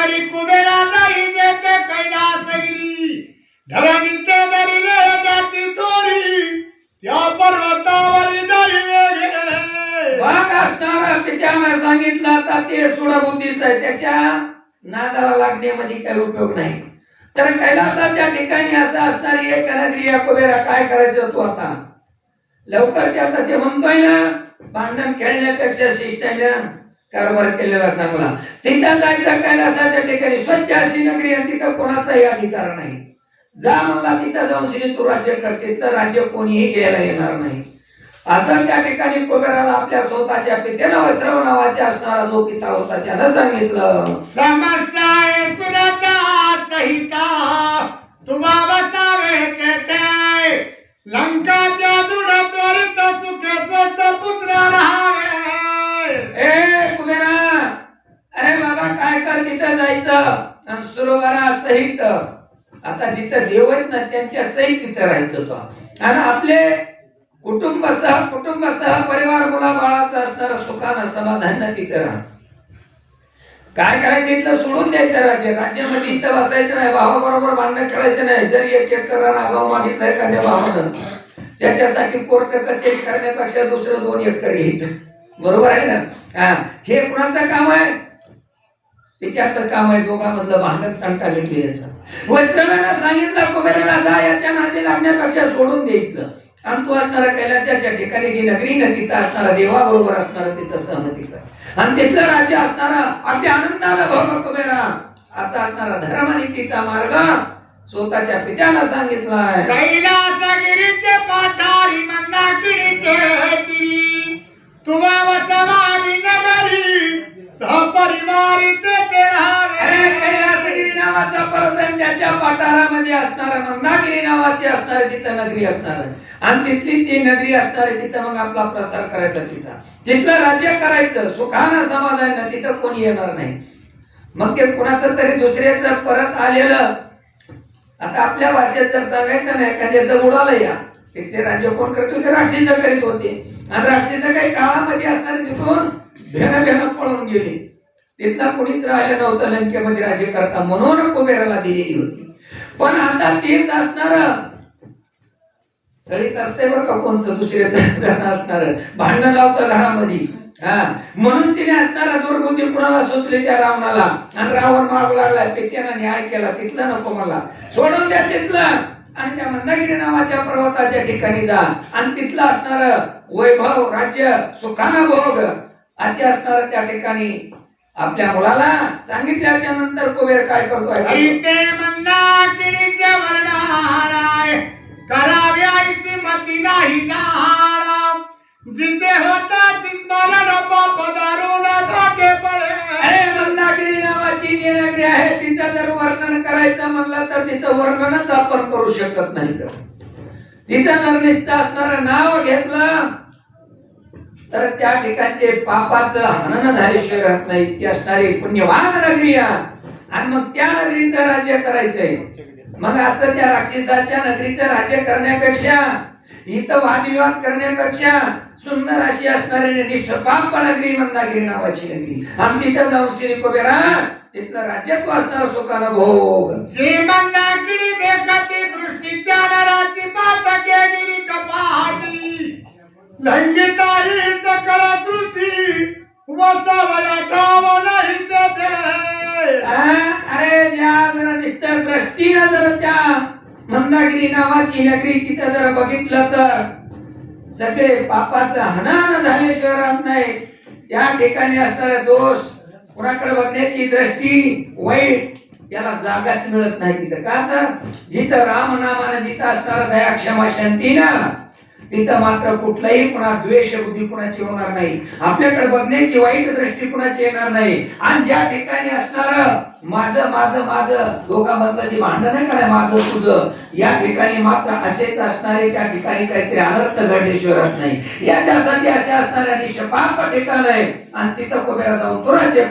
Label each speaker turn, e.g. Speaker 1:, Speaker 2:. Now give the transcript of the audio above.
Speaker 1: करी कुबेरा नाही जेते कैलासगिरी. धरणीते धरले जाती तोरी त्या पर्वतावर नाही वेगळे
Speaker 2: वाघ असणारा पित्यानं सांगितलं आता ते सुडबुद्धीच आहे. त्याच्या नादाला लागण्यामध्ये काही उपयोग नाही. तर कैलासाच्या ठिकाणी असं असणारी एक नगरी या कुबेरा काय करायचं तू आता? लवकर ते आता ते म्हणतोय ना भांडण खेळण्यापेक्षा शिष्टानं कारभार केलेला चांगला. तिथं जायचं कैलासाच्या ठिकाणी स्वच्छ अशी नगरी आहे तिथं कोणाचाही अधिकार नाही. जा म्हणला तिथं जाऊन श्री तू राज्य कर तिथलं राज्य कोणीही घ्यायला येणार नाही. असं त्या ठिकाणी कुबेराला आपल्या स्वतःच्या पितेनं वस्त्रव नावाच्या असणारा जो पिता होता त्यानं सांगितलं.
Speaker 1: समजताय सुरता सहिता तुम्हा बसावे लंका त्या जुड त्वरित सुख स्वस्त पुत्र राहावे
Speaker 2: ए कुबेरा अरे बाबा काय कर तिथं जायचं आणि सरोवरा सहित आता जिथं देव आहेत ना त्यांच्या सहित तिथं राहायचं तो आणि आपले कुटुंबसह कुटुंबासह परिवार मुला बाळाचं असणारं सुखानं समाधान तिथं राहा काय करायचं इथलं सोडून द्यायचं राज्य? राज्यामध्ये इथं बसायचं नाही भावाबरोबर भांडणं खेळायचं नाही. जरी एक एक आगाव मागितला एखाद्या भावानं त्याच्यासाठी कोर्ट कचेरी करण्यापेक्षा दुसरं दोन एकर घ्यायचं. बरोबर आहे ना? हा. हे कुणाचं काम आहे? ते त्याचं काम आहे दोघांमधलं भांडत तंटा मिटविण्याचं वैष्णवानं सांगितलं कुबेराला जा याच्या नादी लागण्यापेक्षा सोडून द्यायचं आणि तू असणारा कैलासाच्या ठिकाणी जी नगरी ना तिथं असणारा देवाबरोबर असणारा तिथं सहमती कर आणि तिथलं राज्य असणारा अगदी आनंदानं भोग कुबेरा. असा असणारा धर्मनीतीचा मार्ग स्वतःच्या पित्याला सांगितलाय.
Speaker 1: कैलासगिरीचे पाठारी मंदाकिणीचे तिरी. तुम्हा सहपरिवार तेथे राहावे
Speaker 2: कैलासगिरी नावाचा परदंड्याच्या पाठारामध्ये असणार मंदागिरी नावाची असणार तिथं नगरी असणार आणि तिथली ती नगरी असणार तिथं मग आपला प्रसार करायचा तिचा. तिथलं राज्य करायचं सुखानं समाधान तिथं कोणी येणार नाही. मग ते कुणाचं तरी दुसऱ्याचं परत आलेलं. आता आपल्या भाषेत तर सांगायचं नाही एखाद्याचं बुडालं या तिथले राज्य कोण करतो ते राक्षीचं करीत होते. आणि राक्षीचं काही काळामध्ये असणार तिथून. भेन पळून गेले. तिथला कोणीच राहिलं नव्हतं लंकेमध्ये राज्य करता म्हणून कुबेराला दिलेली होती. पण आता तेच असणार. सळीत असते बरं का कोणचं दुसऱ्याचं धरण असणार. भांडण लावतं घरामध्ये. हा. म्हणून तिने असणारा दुर्बुद्धी कुणाला सुचली त्या रावणाला? आणि रावण मागू लागला पित्यानं न्याय केला तिथलं नको मला सोडून द्या तिथलं. आणि त्या मंदागिरी नावाच्या पर्वताच्या ठिकाणी जा. आणि तिथलं असणार वैभव राज्य सुखाना भोग. असे असणार त्या ठिकाणी आपल्या मुलाला सांगितल्याच्या नंतर कुबेर काय करतोय?
Speaker 1: मती नाही होता स्मरण
Speaker 2: अरे मंदाकिनी नावाची जी नगरी आहे तिचं जर वर्णन करायचं म्हणलं तर तिचं वर्णनच आपण करू शकत नाही तर. तिचं जर निष्ठ असणारं नाव घेतलं तर त्या ठिकाणचे पापाचं हनन झाल्याशिवाय राहत नाही. ती असणारी पुण्यवान नगरी आणि मग त्या नगरीचं राज्य करायचंय. मग असं त्या राक्षसाच्या नगरीचं राज्य करण्यापेक्षा इथं वादविवाद करण्यापेक्षा सुंदर अशी असणारी निष्पाप नगरी मंदागिरी नावाची नगरी. आणि तिथं जाऊन श्री कोबेरा तिथलं राज्य तू असणार सुखानं भोग.
Speaker 1: श्री मंदाकिणी देखती दृष्टी त्या नराची पात गिरी कपाटी लंगिताई वसावया ठाव नाही तेथे.
Speaker 2: अरे ज्या जरा निस्तर दृष्टीनं जर त्या मंदागिरी नावाची नगरी तिथं जर बघितलं तर सगळे पापाचं हनान झाले शहरात नाही. त्या ठिकाणी असणारे दोष कुणाकडे बघण्याची दृष्टी वाईट त्याला जागाच मिळत नाही तिथं. का तर जिथं राम नामानं जिथं असणारा दया क्षमा शांती ना तिथं मात्र कुठलाही कुणा द्वेष बुद्धी कुणाची होणार नाही. आपल्याकडे बघण्याची वाईट दृष्टी कुणाची येणार नाही. आणि ज्या ठिकाणी असणार माझं माझं माझं दोघांमधलं जे भांडण आहे माझं तुझं या ठिकाणी मात्र असेच असणारे त्या ठिकाणी काहीतरी अनर्थ घडल्याशिवाय राहत नाही. याच्यासाठी असे असणारे आणि शपाप ठिकाण आहे. आणि तिथं कोबेरा जाऊन तो राज्य